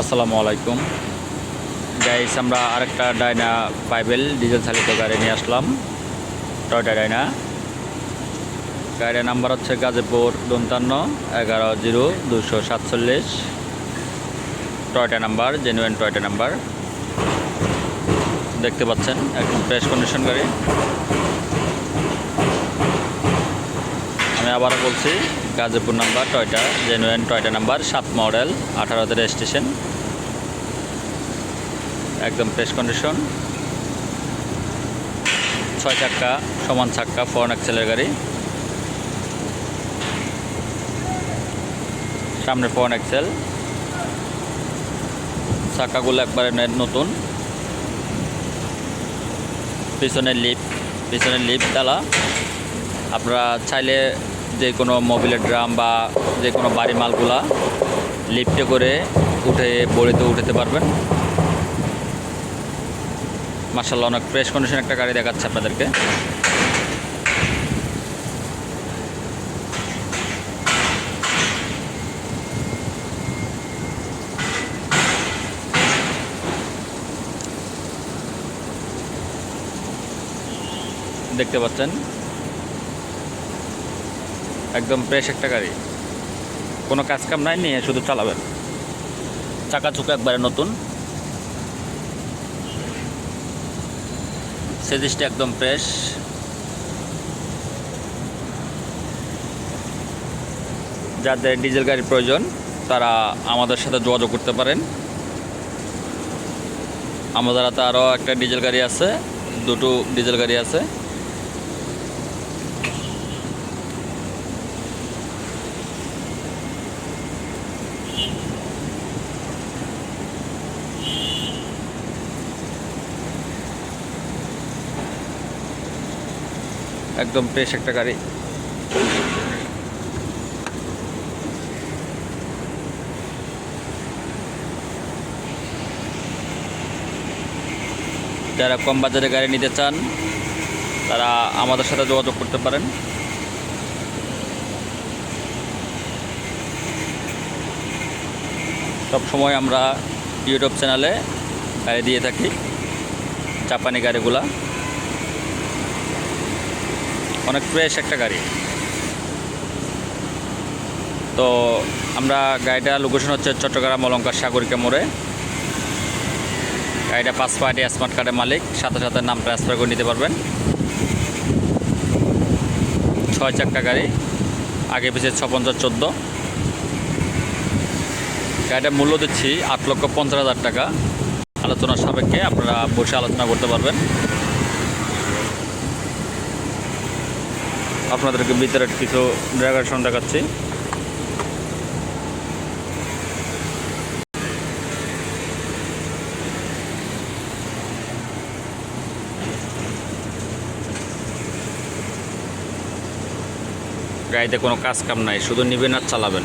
আসসালামু আলাইকুম। গাইস আমরা আরেকটা ডাইনা পাইবেল ডিজেল চালিত গাড়ি নিয়ে আসলাম। টয়টা ডাইনা গাড়ির নাম্বার হচ্ছে গাজীপুর দন্তান্ন এগারো জিরো দুশো সাতচল্লিশ। Toyota number genuine Toyota number. দেখতে পাচ্ছেন, একদম ফ্রেশ কন্ডিশন গাড়ি। আমি আবারও বলছি, Gazipur number Toyota genuine Toyota number, সাত মডেল, আঠারোতে রেজিস্ট্রেশন একদম ফ্রেশ কন্ডিশন ছয় চাক্কা, সমান চাক্কা ফরেন এক্সেলের গাড়ি। সামনে ফরেন এক্সেল চাক্কাগুলো একবারে নতুন। পিছনের লিপ পিছনের লিপ ডালা আপনারা চাইলে যে কোনো মোবিলের ড্রাম বা যে কোনো বাড়ি মালগুলা লিফটে করে উঠে, বড়িতে উঠাতে পারবেন। মার্শাল্লাহ অনেক ফ্রেশ কন্ডিশন একটা গাড়ি দেখাচ্ছে আপনাদেরকে। দেখতে পাচ্ছেন? একদম ফ্রেশ একটা গাড়ি। কোনো কাজ কাম নাই, নিয়ে শুধু চালাবেন। চাকা চুকা একবারে নতুন। সেজিসটা একদম ফ্রেশ যাদের ডিজেল গাড়ির প্রয়োজন, তারা আমাদের সাথে যোগাযোগ করতে পারেন। আমাদের হাতে আরও একটা ডিজেল গাড়ি আছে, দুটো ডিজেল গাড়ি আছে। একদম ফ্রেশ একটা গাড়ি। যারা কম বাজারে গাড়ি নিতে চান, তারা আমাদের সাথে যোগাযোগ করতে পারেন। সব সময় আমরা ইউটিউব চ্যানেলে গাড়ি দিয়ে থাকি, জাপানি গাড়িগুলা। অনেক ফ্রেশ একটা গাড়ি। তো আমরা গাড়িটা লোকেশন হচ্ছে চট্টগ্রাম অলঙ্কার সাগরিকা মোড়ে। গাড়িটা পাঁচ পার্টি স্মার্ট কার্ডের মালিক, সাথে সাথে নাম ট্রান্সফার করে নিতে পারবেন। ছয় চাক্কা গাড়ি, আগে পিছিয়ে ছ পঞ্চাশ চোদ্দ। গাড়িটার মূল্য দিচ্ছি আট লক্ষ পঞ্চাশ হাজার টাকা। আলোচনার সাপেক্ষে আপনারা বসে আলোচনা করতে পারবেন। আপনাদেরকে ভিতরের কিছু ড্রাইভারেশন দেখাচ্ছি। গাড়িতে কোনো কাজ কাম নাই শুধু নিবেন আর চালাবেন।